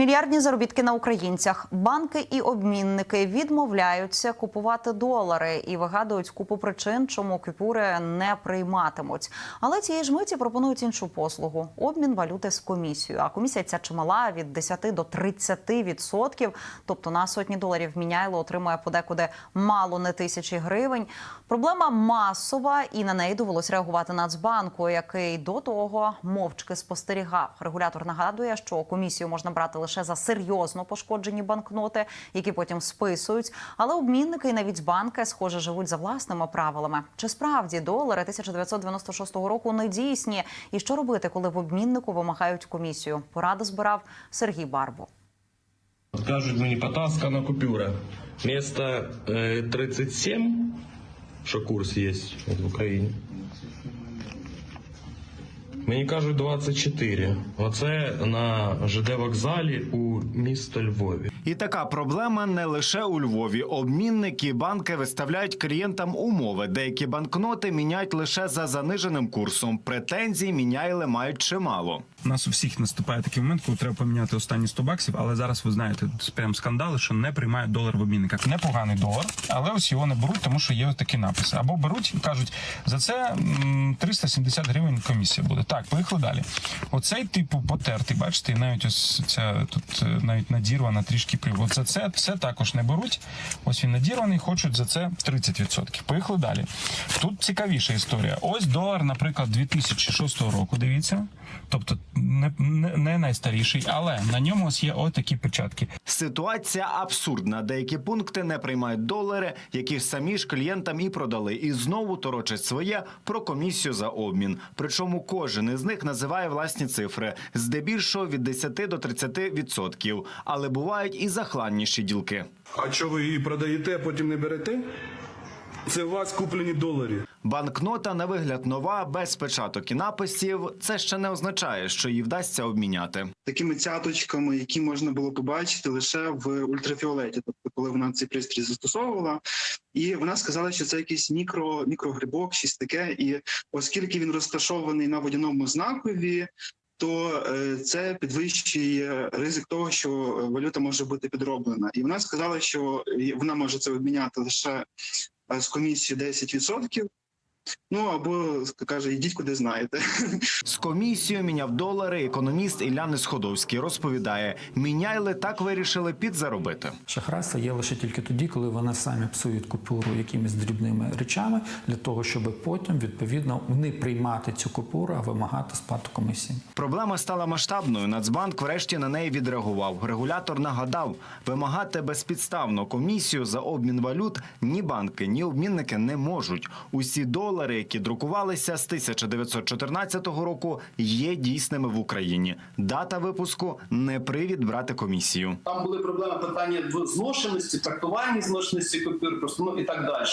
Мільярдні заробітки на українцях. Банки і обмінники відмовляються купувати долари і вигадують купу причин, чому купюри не прийматимуть. Але цієї ж миті пропонують іншу послугу обмін валюти з комісією. А комісія ця чимала від 10 до 30 відсотків. Тобто на сотні доларів міняйло отримує подекуди мало не тисячі гривень. Проблема масова, і на неї довелось реагувати Нацбанку, який до того мовчки спостерігав. Регулятор нагадує, що комісію можна брати лише за серйозно пошкоджені банкноти, які потім списують. Але обмінники і навіть банки, схоже, живуть за власними правилами. Чи справді долари 1996 року не дійсні? І що робити, коли в обміннику вимагають комісію? Пораду збирав Сергій Барбу. Кажуть мені потаскана купюра. Вместо е, 37, що курс є в Україні. Мені кажуть 24. Оце на ЖД вокзалі у місто Львові. І така проблема не лише у Львові. Обмінники банки виставляють клієнтам умови. Деякі банкноти міняють лише за заниженим курсом. Претензій міняйли мають чимало. У нас у всіх наступає такий момент, коли треба поміняти останні 100 баксів, але зараз ви знаєте, прям скандали, що не приймають долар в обмінниках. Непоганий долар, але ось його не беруть, тому що є такі написи. Або беруть і кажуть, за це м, 370 гривень комісія буде. Так, поїхали далі. Оцей типу потертий, бачите, навіть ось ця тут е, навіть надірвана трішки пиво. От за це все також не беруть. Ось він надірваний, хочуть за це 30%. Поїхали далі. Тут цікавіша історія. Ось долар, наприклад, 2006 року. Дивіться. Тобто не, не, не найстаріший, але на ньому ось є ось такі печатки. Ситуація абсурдна. Деякі пункти не приймають долари, які самі ж клієнтам і продали. І знову торочать своє про комісію за обмін. Причому кожен із них називає власні цифри, здебільшого від 10 до 30 відсотків. Але бувають і захланніші ділки. А що ви її продаєте, а потім не берете? Це у вас куплені доларі. Банкнота на вигляд нова, без печаток і написів. Це ще не означає, що її вдасться обміняти. такими цяточками, які можна було побачити лише в ультрафіолеті, тобто коли вона цей пристрій застосовувала, і вона сказала, що це якийсь мікро мікрогрибок, щось таке. І оскільки він розташований на водяному знакові. То е, це підвищує ризик того, що валюта може бути підроблена, і вона сказала, що вона може це обміняти лише з комісії 10%, Ну або каже, йдіть куди знаєте. З комісією міняв долари. Економіст Ілля Несходовський розповідає: міняйли так вирішили підзаробити. Шахрайство є лише тільки тоді, коли вони самі псують купюру якимись дрібними речами для того, щоб потім відповідно не приймати цю купюру, а вимагати сплату комісії. Проблема стала масштабною. Нацбанк врешті на неї відреагував. Регулятор нагадав, вимагати безпідставно комісію за обмін валют ні банки, ні обмінники не можуть. Усі долари, які друкувалися з 1914 року, є дійсними в Україні. Дата випуску не привід брати комісію. Там були проблеми питання в зношеності, трактуванні зношеності купюр, просто ну і так далі.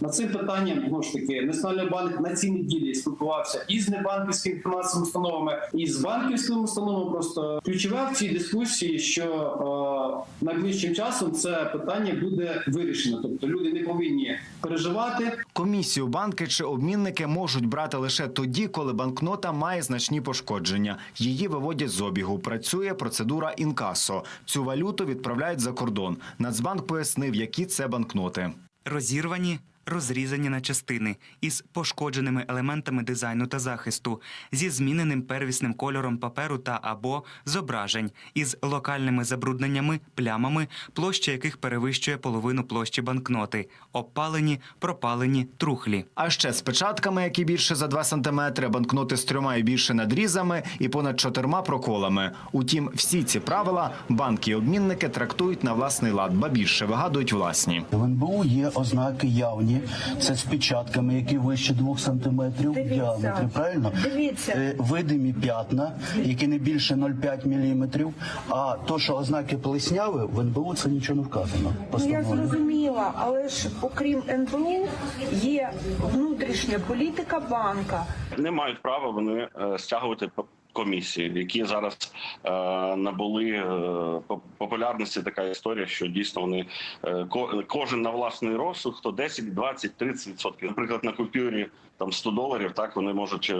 Над цим питанням знову ж таки Національний банк на цій неділі спілкувався і з небанківськими фінансовими установами, і з банківськими установами. Просто ключове в цій дискусії, що е, найближчим часом це питання буде вирішено. Тобто люди не повинні переживати. Комісію банки чи обмінники можуть брати лише тоді, коли банкнота має значні пошкодження. Її виводять з обігу. Працює процедура інкасо. Цю валюту відправляють за кордон. Нацбанк пояснив, які це банкноти. розірвані, розрізані на частини із пошкодженими елементами дизайну та захисту, зі зміненим первісним кольором паперу та або зображень, із локальними забрудненнями, плямами, площа яких перевищує половину площі банкноти, обпалені, пропалені, трухлі. А ще з печатками, які більше за 2 сантиметри, банкноти з трьома і більше надрізами і понад чотирма проколами. Утім, всі ці правила банки і обмінники трактують на власний лад, ба більше вигадують власні. В НБУ є ознаки явні. Це з печатками, які вище 2 сантиметрів в діаметрі. Правильно? Дивіться. Е, Видимі п'ятна, які не більше 0,5 міліметрів. А то, що ознаки плесняви, в НБУ це нічого не вказано. Ну я зрозуміла, але ж окрім НБУ є внутрішня політика банка. не мають права вони е, стягувати комісії, які зараз е, набули е, популярності. Така історія, що дійсно вони е, ко- кожен на власний розсуд, хто 10, 20, 30 відсотків. Наприклад, на купюрі там 100 доларів, так вони можуть е,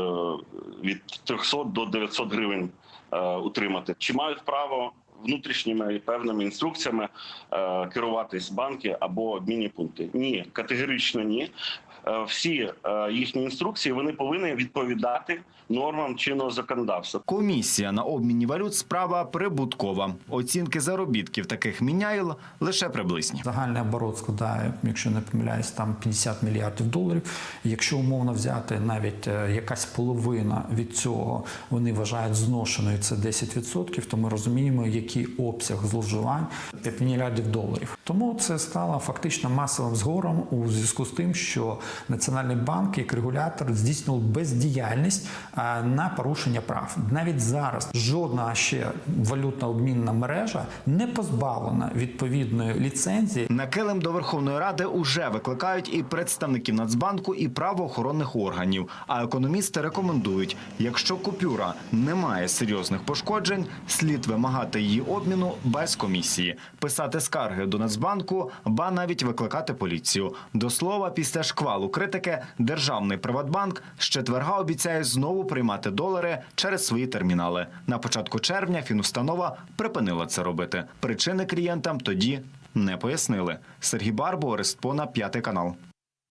від 300 до 900 гривень е, утримати. Чи мають право внутрішніми і певними інструкціями е, керуватись банки або обмінні пункти. Ні, категорично ні. Е, Всі е, їхні інструкції вони повинні відповідати нормам чинного законодавства. Комісія на обміні валют справа прибуткова. Оцінки заробітків таких міняїл лише приблизні. Загальний оборот складає, якщо не помиляюсь, там 50 мільярдів доларів. Якщо умовно взяти навіть е, якась половина від цього, вони вважають зношеною це 10%, то ми розуміємо, який обсяг зловживань 5 мільярдів доларів. Тому це стало фактично масовим згором у зв'язку з тим, що Національний банк як регулятор здійснював бездіяльність на порушення прав. Навіть зараз жодна ще валютна обмінна мережа не позбавлена відповідної ліцензії На килим до Верховної Ради уже викликають і представників Нацбанку, і правоохоронних органів. А економісти рекомендують, якщо купюра не має серйозних пошкоджень, слід вимагати її обміну без комісії, писати скарги до Нацбанку, ба навіть викликати поліцію. До слова, після шквалу критики, державний Приватбанк з четверга обіцяє знову приймати долари через свої термінали. На початку червня фінустанова припинила це робити. Причини клієнтам тоді не пояснили. Сергій Барбо, Орестпона, п'ятий канал.